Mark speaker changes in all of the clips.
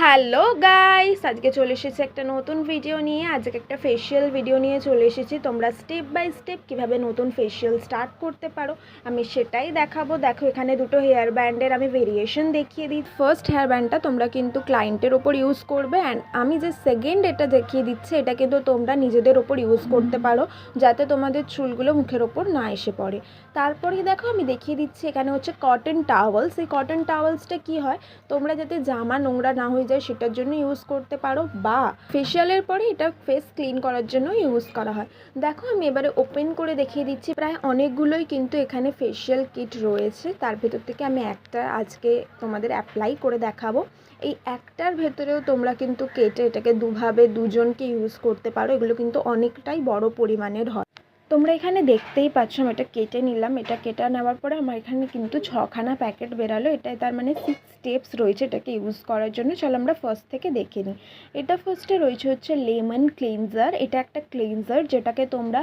Speaker 1: Hello guys, আজকে চলে এসেছি একটা নতুন ভিডিও নিয়ে। আজকে একটা ফেশিয়াল ভিডিও নিয়ে চলে এসেছি। তোমরা স্টেপ বাই স্টেপ কীভাবে নতুন ফেশিয়াল স্টার্ট করতে পারো, আমি সেটাই দেখাবো। দেখো, এখানে দুটো হেয়ার ব্যান্ডের আমি ভেরিয়েশন দেখিয়ে দিই ফার্স্ট হেয়ার ব্যান্ডটা তোমরা কিন্তু ক্লায়েন্টের ওপর ইউজ করবে অ্যান্ড আমি যে সেকেন্ড এটা দেখিয়ে দিচ্ছি, এটা কিন্তু তোমরা নিজেদের ওপর ইউজ করতে পারো, যাতে তোমাদের চুলগুলো মুখের ওপর না এসে পড়ে। তারপরেই দেখো, আমি দেখিয়ে দিচ্ছি, এখানে হচ্ছে কটন টাওয়ালস এই কটন টাওয়ালসটা কি হয়? তোমরা যাতে জামা নোংরা না হয়ে যায় সেটার জন্য ইউজ করতে পারো বা ফেশিয়ালের পরে এটা ফেস ক্লিন করার জন্য ইউজ করা হয়। দেখো, আমি এবারে ওপেন করে দেখিয়ে দিচ্ছি, প্রায় অনেকগুলোই কিন্তু এখানে ফেশিয়াল কিট রয়েছে। তার ভেতর থেকে আমি একটা আজকে তোমাদের অ্যাপ্লাই করে দেখাবো। এই একটার ভেতরেও তোমরা কিন্তু কেটে এটাকে দুভাবে দুজনকে ইউজ করতে পারো। এগুলো কিন্তু অনেকটাই বড় পরিমাণের হয়। তোমরা এখানে দেখতেই পাচ্ছ, আমি এটা কেটে নিলাম। এটা কেটে নেওয়ার পরে আমার এখানে কিন্তু ছখানা প্যাকেট বেরালো। এটাই তার মানে সিক্স স্টেপস রয়েছে এটাকে ইউজ করার জন্য। চলো আমরা ফার্স্ট থেকে দেখে নিই। এটা ফার্স্টে রয়েছে হচ্ছে লেমন ক্লিনজার এটা একটা ক্লিনজার যেটাকে তোমরা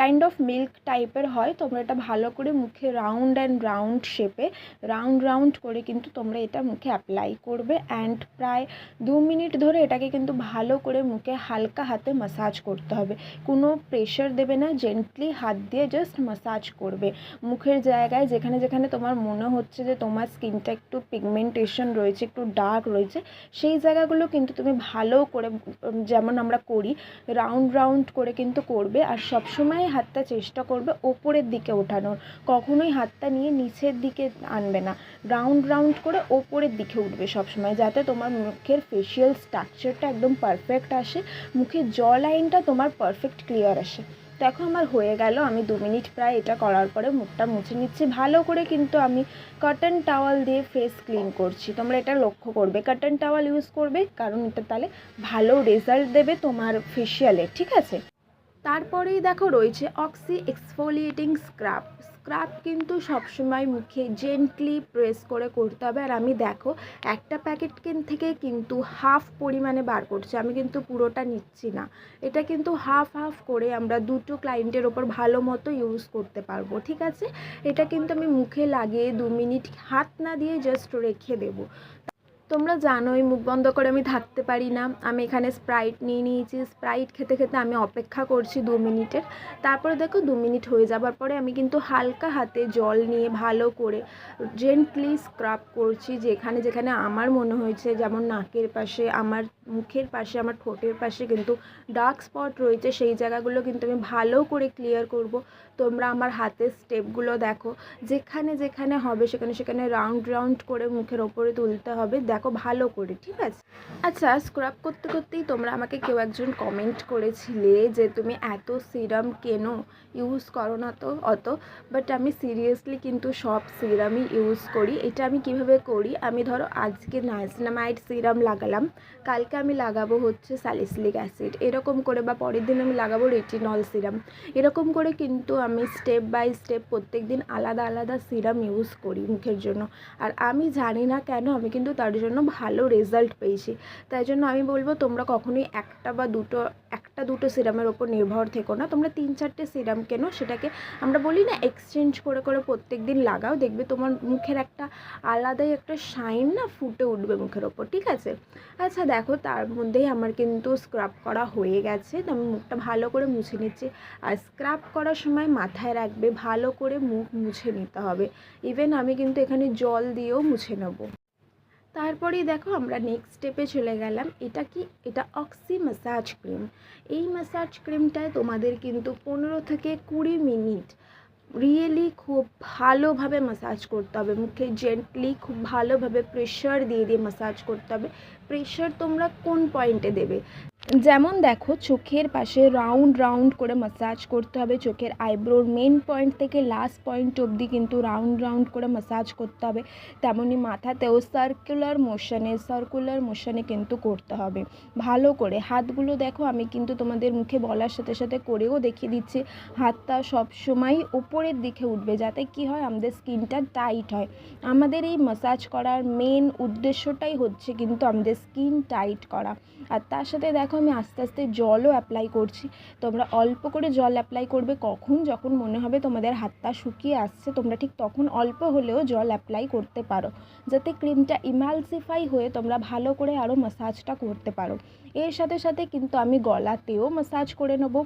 Speaker 1: কাইন্ড অফ মিল্ক টাইপের হয়। তোমরা এটা ভালো করে মুখে রাউন্ড অ্যান্ড রাউন্ড শেপে রাউন্ড রাউন্ড করে কিন্তু তোমরা এটা মুখে অ্যাপ্লাই করবে। অ্যান্ড প্রায় দু মিনিট ধরে এটাকে কিন্তু ভালো করে মুখে হালকা হাতে মাসাজ করতে হবে। কোনো প্রেশার দেবে না জেন্টলি হাত দিয়ে জাস্ট মাসাজ করবে। মুখের জায়গায় যেখানে যেখানে তোমার মনে হচ্ছে যে তোমার স্কিনটা একটু পিগমেন্টেশন রয়েছে, একটু ডার্ক রয়েছে, সেই জায়গাগুলো কিন্তু তুমি ভালো করে যেমন আমরা করি রাউন্ড রাউন্ড করে কিন্তু করবে আর সবসময় হাতটা চেষ্টা করবে ওপরের দিকে ওঠানোর। কখনোই হাতটা নিয়ে নিচের দিকে আনবে না। রাউন্ড রাউন্ড করে ওপরের দিকে উঠবে সবসময়, যাতে তোমার মুখের ফেশিয়াল স্ট্রাকচারটা একদম পারফেক্ট আসে, মুখের জ লাইনটা তোমার পারফেক্ট ক্লিয়ার আসে। দেখো আমার হয়ে গেল, আমি দু মিনিট প্রায় এটা করার পরে মুখটা মুছে নিচ্ছি। ভালো করে কিন্তু আমি কটন টাওয়াল দিয়ে ফেস ক্লিন করছি। তোমরা এটা লক্ষ্য করবে কটন টাওয়াল ইউজ করবে, কারণ এটা তাহলে ভালো রেজাল্ট দেবে তোমার ফেসিয়ালে ঠিক আছে? তারপরেই দেখো রয়েছে অক্সি এক্সফোলিয়েটিং স্ক্রাব স্ক্রাব কিন্তু সবসময় মুখে জেন্টলি প্রেস করে করতে হবে। আর আমি দেখো, একটা প্যাকেট থেকে কিন্তু হাফ পরিমাণে বার করছে। আমি কিন্তু পুরোটা নিচ্ছি না। এটা কিন্তু হাফ হাফ করে আমরা দুটো ক্লায়েন্টের ওপর ভালো মতো ইউজ করতে পারব, ঠিক আছে? এটা কিন্তু আমি মুখে লাগিয়ে দু মিনিট হাত না দিয়ে জাস্ট রেখে দেবো। তোমরা জানোই, মুখ বন্ধ করে আমি থাকতে পারি না। আমি এখানে স্প্রাইট নিয়ে নিয়েছি। স্প্রাইট খেতে খেতে আমি অপেক্ষা করছি দু মিনিটের। তারপরে দেখো দু মিনিট হয়ে যাবার পরে আমি কিন্তু হালকা হাতে জল নিয়ে ভালো করে জেন্টলি স্ক্রাব করছি যেখানে যেখানে আমার মনে হয়েছে যেমন নাকের পাশে, আমার মুখের পাশে, আমার ঠোঁটের পাশে কিন্তু ডার্ক স্পট রয়েছে। সেই জায়গাগুলো কিন্তু আমি ভালো করে ক্লিয়ার করব। তোমরা আমার হাতের স্টেপগুলো দেখো। যেখানে যেখানে হবে, সেখানে সেখানে রাউন্ড রাউন্ড করে মুখের ওপরে তুলতে হবে। দেখো, ভালো করে, ঠিক আছে? আচ্ছা স্ক্রাব করতে করতেই তোমরা আমাকে কেউ একজন কমেন্ট করেছিলে যে, তুমি এত সিরাম কেন ইউজ করো না তো অত? বাট আমি সিরিয়াসলি কিন্তু সব সিরামই ইউজ করি। এটা আমি কীভাবে করি? আমি ধরো, আজকে নাইসনামাইড সিরাম লাগালাম। কালকে আমি লাগাবো হচ্ছে স্যালিসিলিক অ্যাসিড এরকম করে বা পরের দিন আমি লাগাবো রেটিনল সিরাম এরকম করে কিন্তু আমি স্টেপ বাই স্টেপ প্রত্যেক দিন আলাদা আলাদা সিরাম ইউজ করি মুখের জন্য। আর আমি জানি না কেন আমি কিন্তু তার জন্য ভালো রেজাল্ট পেয়েছি। তাই জন্য আমি বলব তোমরা কখনোই একটা বা দুটো একটা দুটো সিরামের ওপর নির্ভর থেকো না। তোমরা তিন চারটে সিরাম কেনো, সেটাকে আমরা বলি না এক্সচেঞ্জ করে করে প্রত্যেক দিন লাগাও। দেখবে তোমার মুখের একটা আলাদাই একটা শাইন না ফুটে উঠবে মুখের ওপর, ঠিক আছে? আচ্ছা দেখো, তার মধ্যেই আমার কিন্তু স্ক্রাব করা হয়ে গেছে। তো আমি মুখটা ভালো করে মুছে নিচ্ছি। আর স্ক্রাব করার সময় মাথায় রাখবে, ভালো করে মুখ মুছে নিতে হবে। ইভেন আমি কিন্তু এখানে জল দিয়েও মুছে নেব। তারপরেই দেখো আমরা নেক্সট স্টেপে চলে গেলাম। এটা কি? এটা অক্সি ম্যাসাজ ক্রিম এই ম্যাসাজ ক্রিমটায় তোমাদের কিন্তু পনেরো থেকে কুড়ি মিনিট রিয়েলি খুব ভালোভাবে ম্যাসাজ করতে হবে। মুখে জেন্টলি খুব ভালোভাবে প্রেশার দিয়ে দিয়ে ম্যাসাজ করতে হবে। প্রেশার তোমরা কোন পয়েন্টে দেবে? যেমন দেখো, চোখের পাশে রাউন্ড রাউন্ড করে ম্যাসাজ করতে হবে। চোখের আইব্রোর মেন পয়েন্ট থেকে লাস্ট পয়েন্ট অবধি কিন্তু রাউন্ড রাউন্ড করে ম্যাসাজ করতে হবে। তেমনি মাথাতেও সার্কুলার মোশনে সার্কুলার মোশনে কিন্তু করতে হবে। ভালো করে হাতগুলো দেখো, আমি কিন্তু তোমাদের মুখে বলার সাথে সাথে করেও দেখিয়ে দিচ্ছি। হাতটা সবসময় উপরের দিকে উঠবে, যাতে কি হয়, আমাদের স্কিনটা টাইট হয়। আমাদের এই ম্যাসাজ করার মেন উদ্দেশ্যটাই হচ্ছে কিন্তু আমাদের স্কিন টাইট করা। আর তার সাথে দেখো আমি আস্তে আস্তে জলও অ্যাপ্লাই করছি। তোমরা অল্প করে জল অ্যাপ্লাই করবে কখন, যখন মনে হবে তোমাদের হাতটা শুকিয়ে আসছে, তোমরা ঠিক তখন অল্প হলেও জল অ্যাপ্লাই করতে পারো। যাতে ক্রিমটা ইমালসিফাই হয়ে তোমরা ভালো করে আরও মাসাজটা করতে পারো। এর সাথে সাথে কিন্তু আমি গলাতেও ম্যাসাজ করে নেব।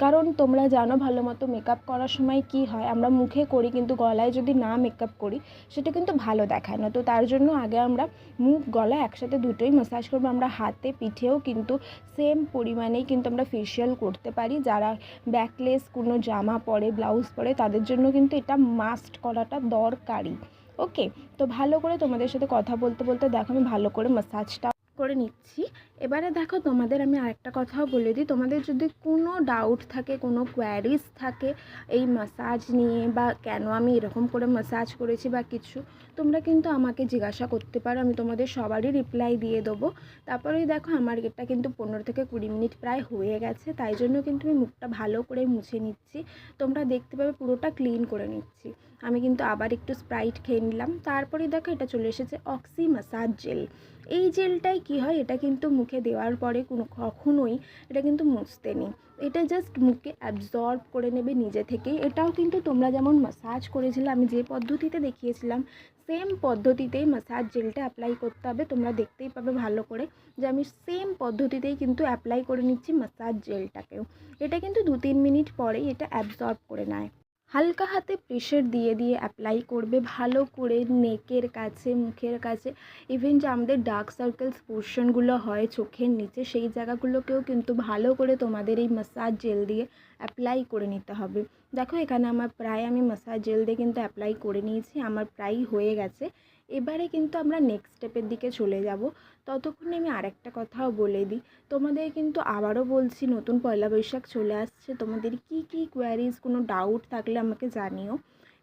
Speaker 1: কারণ তোমরা জানো ভালো মতো মেকআপ করার সময় কি হয়? আমরা মুখে করি কিন্তু গলায় যদি না মেকআপ করি, সেটা কিন্তু ভালো দেখায় না। তো তার জন্য আগে আমরা মুখ, গলা একসাথে দুটোই ম্যাসাজ করব। আমরা হাতে, পিঠেও কিন্তু সেম পরিমাণেই কিন্তু আমরা ফেশিয়াল করতে পারি। যারা ব্যাকলেস কোনো জামা পরে ব্লাউজ পরে, তাদের জন্য কিন্তু এটা মাস্ট করাটা দরকারি ওকে তো ভালো করে তোমাদের সাথে কথা বলতে বলতে দেখো আমি ভালো করে ম্যাসাজটা করে নিচ্ছি। এবারে দেখো তোমাদের আমি আরেকটা কথাও বলে দিই। তোমাদের যদি কোনো ডাউট থাকে, কোনো কোয়ারিজ থাকে, এই মাসাজ নিয়ে বা কেন আমি এরকম করে মাসাজ করেছি বা কিছু, তোমরা কিন্তু আমাকে জিজ্ঞাসা করতে পারো। আমি তোমাদের সবারই রিপ্লাই দিয়ে দেবো। তারপরেই দেখো আমার এটা কিন্তু পনেরো থেকে কুড়ি মিনিট প্রায় হয়ে গেছে। তাই জন্য কিন্তু আমি মুখটা ভালো করে মুছে নিচ্ছি। তোমরা দেখতে পাবে পুরোটা ক্লিন করে নিচ্ছি। আমি কিন্তু আবার একটু স্প্রাইট খেয়ে নিলাম। তারপরেই দেখো এটা চলে এসেছে অক্সি মাসাজ জেল এই জেলটাই কি হয়? এটা কিন্তু মুখে দেওয়ার পরে কোনো কখনোই এটা কিন্তু মুছতে নেই। এটা জাস্ট মুখে অ্যাবজর্ব করে নেবে নিজে থেকেই। এটাও কিন্তু তোমরা যেমন মাসাজ করেছিলে, আমি যে পদ্ধতিতে দেখিয়েছিলাম সেম পদ্ধতিতেই মাসাজ জেলটা অ্যাপ্লাই করতে হবে। তোমরা দেখতেই পাবে ভালো করে যে আমি সেম পদ্ধতিতেই কিন্তু অ্যাপ্লাই করে নিচ্ছি মাসাজ জেলটাকেও। এটা কিন্তু দু তিন মিনিট পরেই এটা অ্যাবজর্ব করে নেয়। হালকা হাতে প্রেশার দিয়ে দিয়ে অ্যাপ্লাই করবে, ভালো করে নেকের কাছে, মুখের কাছে। ইভেন যে আমাদের ডার্ক সার্কেলস পোর্শনগুলো হয় চোখের নিচে, সেই জায়গাগুলোকেও কিন্তু ভালো করে তোমাদের এই মাসাজ জেল দিয়ে অ্যাপ্লাই করে নিতে হবে। দেখো এখানে আমার প্রায় আমি মাসাজ জেল দিয়ে কিন্তু অ্যাপ্লাই করে নিয়েছি, আমার প্রায় হয়ে গেছে। এবারে কিন্তু আমরা নেক্সট স্টেপের দিকে চলে যাব। ততক্ষণে আমি আরেকটা কথাও বলে দিই। তোমাদের কিন্তু আবারও বলছি, নতুন পয়লা বৈশাখ চলে আসছে। তোমাদের কি কি কোয়ারিজ কোনো ডাউট থাকলে আমাকে জানিও।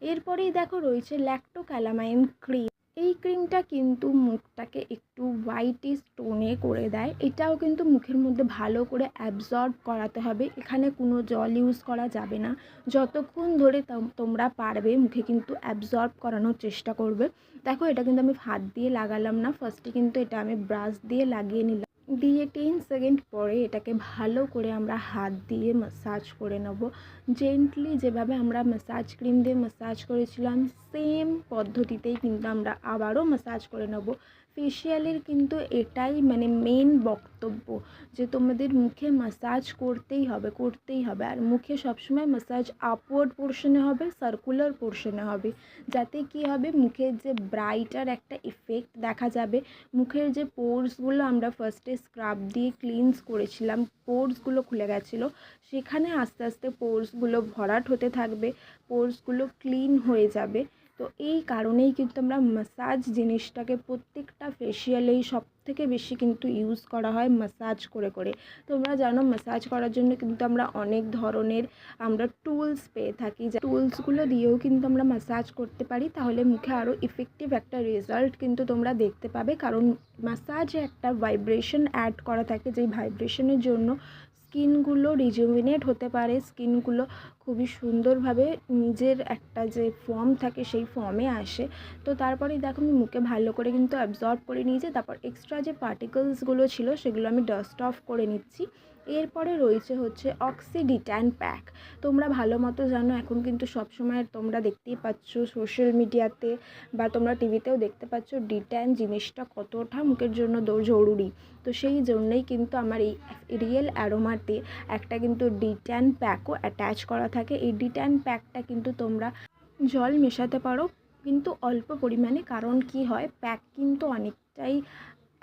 Speaker 1: এরপরেই দেখো রয়েছে ল্যাক্টো ক্যালামাইন ক্রিম এই ক্রিমটা কিন্তু মুখটাকে একটু হোয়াইটি স্টোনে করে দেয়। এটাও কিন্তু মুখের মধ্যে ভালো করে অ্যাবজর্ব করাতে হবে। এখানে কোনো জল ইউজ করা যাবে না। যতক্ষণ ধরে তোমরা পারবে মুখে কিন্তু অ্যাবজর্ব করানোর চেষ্টা করবে। দেখো এটা কিন্তু আমি হাত দিয়ে লাগালাম না। ফার্স্টে কিন্তু এটা আমি ব্রাশ দিয়ে লাগিয়ে নিলাম। দিয়ে টেন সেকেন্ড পরে এটাকে ভালো করে আমরা হাত দিয়ে মাসাজ করে নেব। জেন্টলি যেভাবে আমরা মাসাজ ক্রিম দিয়ে মাসাজ করেছিলাম সেম পদ্ধতিতেই কিন্তু আমরা আবারও মাসাজ করে নেব। ফেশিয়ালের কিন্তু এটাই মানে মেন বক্তব্য যে তোমাদের মুখে মাসাজ করতেই হবে করতেই হবে। আর মুখে সবসময় মাসাজ আপওয়ার্ড পোর্শনে হবে সার্কুলার পোর্শনে হবে। যাতে কি হবে, মুখের যে ব্রাইটার একটা ইফেক্ট দেখা যাবে। মুখের যে পোর্সগুলো আমরা ফার্স্টে স্ক্রাব দিয়ে ক্লিনস করেছিলাম পোর্সগুলো খুলে গেছিল, সেখানে আস্তে আস্তে পোর্সগুলো ভরাট হতে থাকবে পোর্সগুলো ক্লিন হয়ে যাবে। তো এই কারণেই কিন্তু আমরা মাসাজ জিনিসটাকে প্রত্যেকটা ফেশিয়ালেই সব থেকে বেশি কিন্তু ইউজ করা হয় মাসাজ করে করে। তোমরা জানো মাসাজ করার জন্য কিন্তু আমরা অনেক ধরনের আমরা টুলস পেয়ে থাকি। যে টুলসগুলো দিয়েও কিন্তু আমরা মাসাজ করতে পারি, তাহলে মুখে আরও ইফেক্টিভ একটা রেজাল্ট কিন্তু তোমরা দেখতে পাবে। কারণ মাসাজে একটা ভাইব্রেশন অ্যাড করা থাকে, যেই ভাইব্রেশনের জন্য স্কিনগুলো রিজুমিনেট হতে পারে, স্কিনগুলো খুবই সুন্দরভাবে নিজের একটা যে ফর্ম থাকে সেই ফর্মে আসে। তো তারপরেই দেখো আমি মুখে ভালো করে কিন্তু অ্যাবজর্ব করে নিয়েছি, তারপর এক্সট্রা যে পার্টিকলসগুলো ছিল সেগুলো আমি ডাস্ট অফ করে নিচ্ছি। এরপরে রয়েছে হচ্ছে অক্সিডিট্যান প্যাক তোমরা ভালো মতো জানো, এখন কিন্তু সবসময় তোমরা দেখতেই পাচ্ছ সোশ্যাল মিডিয়াতে বা তোমরা টিভিতেও দেখতে পাচ্ছ ডিট্যান জিনিসটা কতটা মুখের জন্য জরুরি। তো সেই জন্যই কিন্তু আমার এই রিয়েল অ্যারোমাতে একটা কিন্তু ডিট্যান প্যাকও অ্যাটাচ করা থাকে। এই ডিট্যান প্যাকটা কিন্তু তোমরা জল মেশাতে পারো, কিন্তু অল্প পরিমাণে। কারণ কি হয়? প্যাক কিন্তু অনেকটাই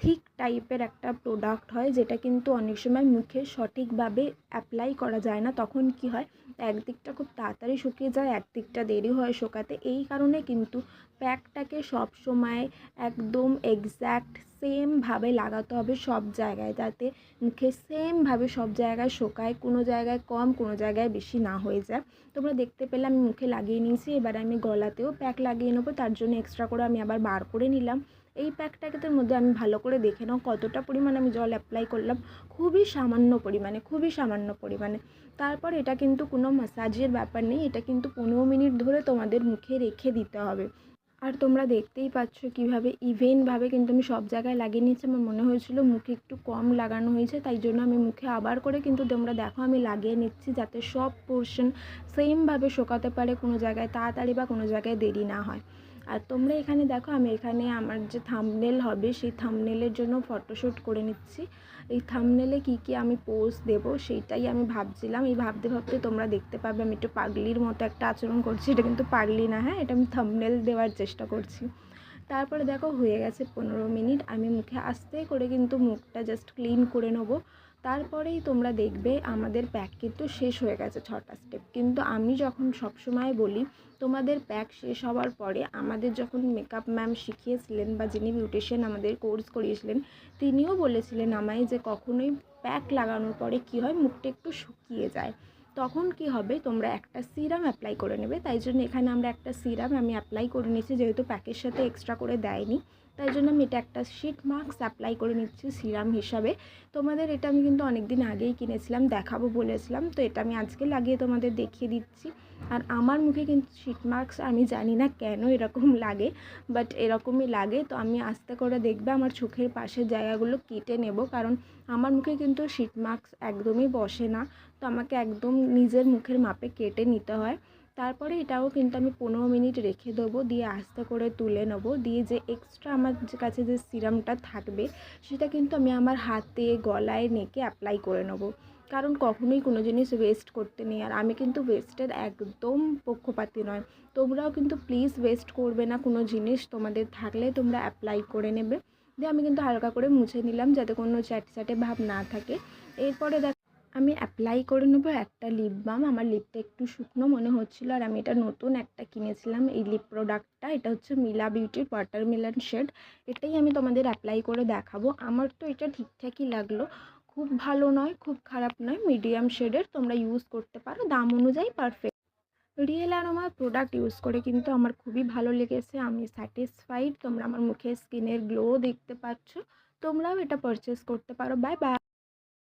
Speaker 1: থিক টাইপের একটা প্রোডাক্ট হয়, যেটা কিন্তু অনেক সময় মুখে সঠিকভাবে অ্যাপ্লাই করা যায় না। তখন কি হয়, একদিকটা খুব তাড়াতাড়ি শুকিয়ে যায়, একদিকটা দেরি হয় শুকাতে। এই কারণে কিন্তু প্যাকটাকে সব সময় একদম এক্স্যাক্ট সেমভাবে লাগাতে হবে সব জায়গায়, যাতে মুখে সেমভাবে সব জায়গায় শোকায়, কোনো জায়গায় কম, কোনো জায়গায় বেশি না হয়ে যায়। তোমরা দেখতে পেলে আমি মুখে লাগিয়ে নিয়েছি, এবার আমি গলাতেও প্যাক লাগিয়ে নেব, তার জন্য এক্সট্রা করে আমি আবার বার করে নিলাম। এই প্যাকটাকে মধ্যে আমি ভালো করে দেখে নাও কতটা পরিমাণ আমি জল অ্যাপ্লাই করলাম। খুবই সামান্য পরিমাণে, খুবই সামান্য পরিমাণে। তারপর এটা কিন্তু কোনো মাসাজের ব্যাপার নেই, এটা কিন্তু পনেরো মিনিট ধরে তোমাদের মুখে রেখে দিতে হবে। আর তোমরা দেখতেই পাচ্ছ কীভাবে ইভেনভাবে কিন্তু আমি সব জায়গায় লাগিয়ে নিয়েছি, আমার মনে হয়েছিল মুখে একটু কম লাগানো হয়েছে, তাই জন্য আমি মুখে আবার করে কিন্তু তোমরা দেখো আমি লাগিয়ে নিচ্ছি যাতে সব পোর্শন সেমভাবে শোকাতে পারে কোনো জায়গায় তাড়াতাড়ি বা কোনো জায়গায় দেরি না হয়। আর তোমরা এখানে দেখো, আমি এখানে আমার যে থামনেল হবে, সেই থামনেলের জন্য ফটোশ্যুট করে নিচ্ছি। এই থামনেলে কী কী আমি পোজ দেব, সেইটাই আমি ভাবছিলাম। এই ভাবতে ভাবতে তোমরা দেখতে পাবে, আমি একটু পাগলির মতো একটা আচরণ করছি। এটা কিন্তু পাগলি না হ্যাঁ? এটা আমি থামনেল দেওয়ার চেষ্টা করছি। তারপরে দেখো, হয়ে গেছে পনেরো মিনিট। আমি মুখে আস্তে করে কিন্তু মুখটা জাস্ট ক্লিন করে নেব। তারপরেই তোমরা দেখবে আমাদের প্যাক কিন্তু শেষ হয়ে গেছে ছটা স্টেপ কিন্তু আমি যখন সবসময় বলি, তোমাদের প্যাক শেষ হওয়ার পরে আমাদের যখন মেকআপ ম্যাম শিখিয়েছিলেন বা যিনি বিউটিশিয়ান আমাদের কোর্স করিয়েছিলেন, তিনিও বলেছিলেন আমায় যে কখনোই প্যাক লাগানোর পরে কী হয়, মুখটা একটু শুকিয়ে যায়। তখন কি হবে, তোমরা একটা সিরাম অ্যাপ্লাই করে নেবে। তাই জন্য এখানে আমরা একটা সিরাম আমি অ্যাপ্লাই করে নিয়েছি, যেহেতু প্যাকের সাথে এক্সট্রা করে দেয়নি। তাই জন্য আমি এটা একটা শিট মাস্ক অ্যাপ্লাই করে নিচ্ছি সিরাম হিসাবে। তোমাদের এটা আমি কিন্তু অনেক দিন আগেই কিনেছিলাম, দেখাবো বলেছিলাম, তো এটা আমি আজকে লাগিয়ে তোমাদের দেখিয়ে দিচ্ছি। আর আমার মুখে কিন্তু শিট মাস্ক আমি জানি না কেন এরকম লাগে বাট এরকমই লাগে। তো আমি আস্তে করে দেখবে আমার চোখের পাশের জায়গাগুলো কেটে নেব, কারণ আমার মুখে কিন্তু শিট মাস্ক একদমই বসে না। তো আমাকে একদম নিজের মুখের মাপে কেটে নিতে হয়। তারপরে এটাও কিন্তু আমি পনেরো মিনিট রেখে দেবো, দিয়ে আস্তে করে তুলে নেব, দিয়ে যে এক্সট্রা আমার কাছে যে সিরামটা থাকবে, সেটা কিন্তু আমি আমার হাতে, গলায় নেকে অ্যাপ্লাই করে নেব। কারণ কখনোই কোনো জিনিস ওয়েস্ট করতে নেই, আর আমি কিন্তু ওয়েস্টের একদম পক্ষপাতি নয়। তোমরাও কিন্তু প্লিজ ওয়েস্ট করবে না, কোনো জিনিস তোমাদের থাকলে তোমরা অ্যাপ্লাই করে নেবে। দিয়ে আমি কিন্তু হালকা করে মুছে নিলাম, যাতে কোনো চ্যাটে চ্যাটে ভাব না থাকে। এরপরে দেখ আমি অ্যাপ্লাই করে নেব একটা লিপ বাম আমার লিপটা একটু শুকনো মনে হচ্ছিল আর আমি এটা নতুন একটা কিনেছিলাম। এই লিপ প্রোডাক্টটা এটা হচ্ছে মিলা বিউটির ওয়াটারমেলন শেড এটাই আমি তোমাদের অ্যাপ্লাই করে দেখাবো। আমার তো এটা ঠিকঠাকই লাগল। খুব ভালো নয়, খুব খারাপ নয়। মিডিয়াম শেডের তোমরা ইউজ করতে পারো। দাম অনুযায়ী পারফেক্ট রিয়েল আমার প্রোডাক্ট ইউজ করে কিন্তু আমার খুবই ভালো লেগেছে। আমি স্যাটিসফাইড তোমরা আমার মুখে স্কিনের গ্লো দেখতে পাচ্ছ। তোমরাও এটা পারচেস করতে পারো। Bye bye